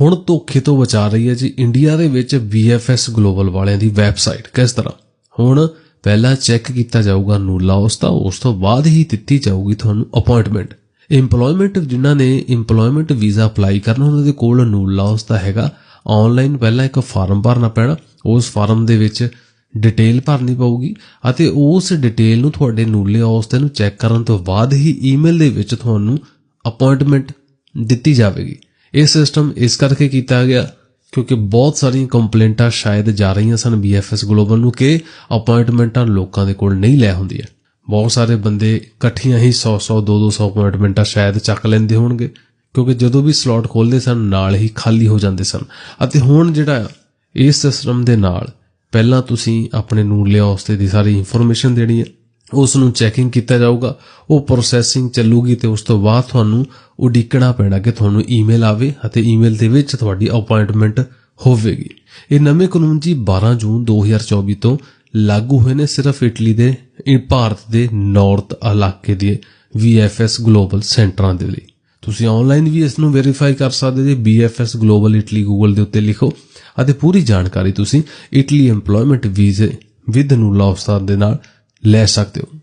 ਹੁਣ ਧੋਖੇ ਤੋਂ ਬਚਾ ਰਹੀ ਹੈ ਜੀ ਇੰਡੀਆ ਦੇ ਵਿੱਚ VFS ਗਲੋਬਲ ਵਾਲਿਆਂ ਦੀ ਵੈਬਸਾਈਟ। ਕਿਸ ਤਰ੍ਹਾਂ? ਹੁਣ ਪਹਿਲਾਂ ਚੈੱਕ ਕੀਤਾ ਜਾਊਗਾ ਨੂਲਾ, ਉਸ ਦਾ ਉਸ ਤੋਂ ਬਾਅਦ ਹੀ ਦਿੱਤੀ ਜਾਊਗੀ ਤੁਹਾਨੂੰ ਅਪਾਇੰਟਮੈਂਟ EMPLOYMENT, ਜਿਨ੍ਹਾਂ ਨੇ EMPLOYMENT ਵੀਜ਼ਾ ਅਪਲਾਈ ਕਰਨਾ, ਉਹਨਾਂ ਦੇ ਕੋਲ ਨੂਲਾ ਉਸ ਦਾ ਹੈਗਾ। ਆਨਲਾਈਨ ਪਹਿਲਾਂ ਇੱਕ ਫਾਰਮ ਭਰਨਾ ਪੈਣਾ, ਉਸ ਫਾਰਮ ਦੇ ਵਿੱਚ ਡਿਟੇਲ ਭਰਨੀ ਪਊਗੀ ਅਤੇ ਉਸ ਡਿਟੇਲ ਨੂੰ ਤੁਹਾਡੇ ਨੂਲੇ ਉਸ ਨੂੰ ਚੈੱਕ ਕਰਨ ਤੋਂ ਬਾਅਦ ਹੀ ਈਮੇਲ ਦੇ ਵਿੱਚ ਤੁਹਾਨੂੰ ਅਪਾਇੰਟਮੈਂਟ ਦਿੱਤੀ ਜਾਵੇਗੀ। ਇਹ ਸਿਸਟਮ ਇਸ ਕਰਕੇ ਕੀਤਾ ਗਿਆ ਕਿਉਂਕਿ ਬਹੁਤ ਸਾਰੀਆਂ ਕੰਪਲੇਂਟਾਂ ਸ਼ਾਇਦ ਜਾ ਰਹੀਆਂ ਸਨ BFS ਗਲੋਬਲ ਨੂੰ ਕਿ ਅਪਾਇੰਟਮੈਂਟਾਂ ਲੋਕਾਂ ਦੇ ਕੋਲ ਨਹੀਂ ਲੈ ਹੁੰਦੀਆਂ। ਬਹੁਤ ਸਾਰੇ ਬੰਦੇ ਇਕੱਠੀਆਂ ਹੀ 100 100 200 ਅਪਾਇੰਟਮੈਂਟਾਂ ਸ਼ਾਇਦ ਚੱਕ ਲੈਂਦੇ ਹੋਣਗੇ ਕਿਉਂਕਿ ਜਦੋਂ ਵੀ ਸਲੋਟ ਖੋਲਦੇ ਸਨ, ਨਾਲ ਹੀ ਖਾਲੀ ਹੋ ਜਾਂਦੇ ਸਨ। ਅਤੇ ਹੁਣ ਜਿਹੜਾ ਇਸ ਸਿਸਟਮ ਦੇ ਨਾਲ ਪਹਿਲਾਂ ਤੁਸੀਂ ਆਪਣੇ ਨੂੰ ਲਿਆ ਉਸਤੇ ਦੀ ਸਾਰੀ ਇਨਫੋਰਮੇਸ਼ਨ ਦੇਣੀ ਹੈ। ਉਸ ਨੂੰ ਚੈਕਿੰਗ ਕੀਤਾ ਜਾਊਗਾ, ਉਹ ਪ੍ਰੋਸੈਸਿੰਗ ਚੱਲੂਗੀ ਤੇ ਉਸ ਤੋਂ ਬਾਅਦ ਤੁਹਾਨੂੰ ਉਡੀਕਣਾ ਪੈਣਾ ਕਿ ਤੁਹਾਨੂੰ ਈਮੇਲ ਆਵੇ ਅਤੇ ਈਮੇਲ ਦੇ ਵਿੱਚ ਤੁਹਾਡੀ ਅਪਾਇੰਟਮੈਂਟ ਹੋਵੇਗੀ। ਇਹ ਨਵੇਂ ਕਾਨੂੰਨ ਜੀ 12 ਜੂਨ 2024 ਤੋਂ ਲਾਗੂ ਹੋਏ ਨੇ ਸਿਰਫ ਇਟਲੀ ਦੇ ਭਾਰਤ ਦੇ ਨਾਰਥ ਇਲਾਕੇ ਦੇ VFS ਗਲੋਬਲ ਸੈਂਟਰਾਂ ਦੇ ਲਈ। ਤੁਸੀਂ ਆਨਲਾਈਨ ਵੀ ਇਸ ਨੂੰ ਵੈਰੀਫਾਈ ਕਰ ਸਕਦੇ ਜੀ BFS ਗਲੋਬਲ ਇਟਲੀ ਗੂਗਲ ਦੇ ਉੱਤੇ ਲਿਖੋ ਅਤੇ ਪੂਰੀ ਜਾਣਕਾਰੀ ਤੁਸੀਂ ਇਟਲੀ EMPLOYMENT ਵੀਜ਼ੇ ਵਿਦ ਨੂੰ ਉਸਤਾਦ ਦੇ ਨਾਲ ਲੈ ਸਕਦੇ ਹੋ।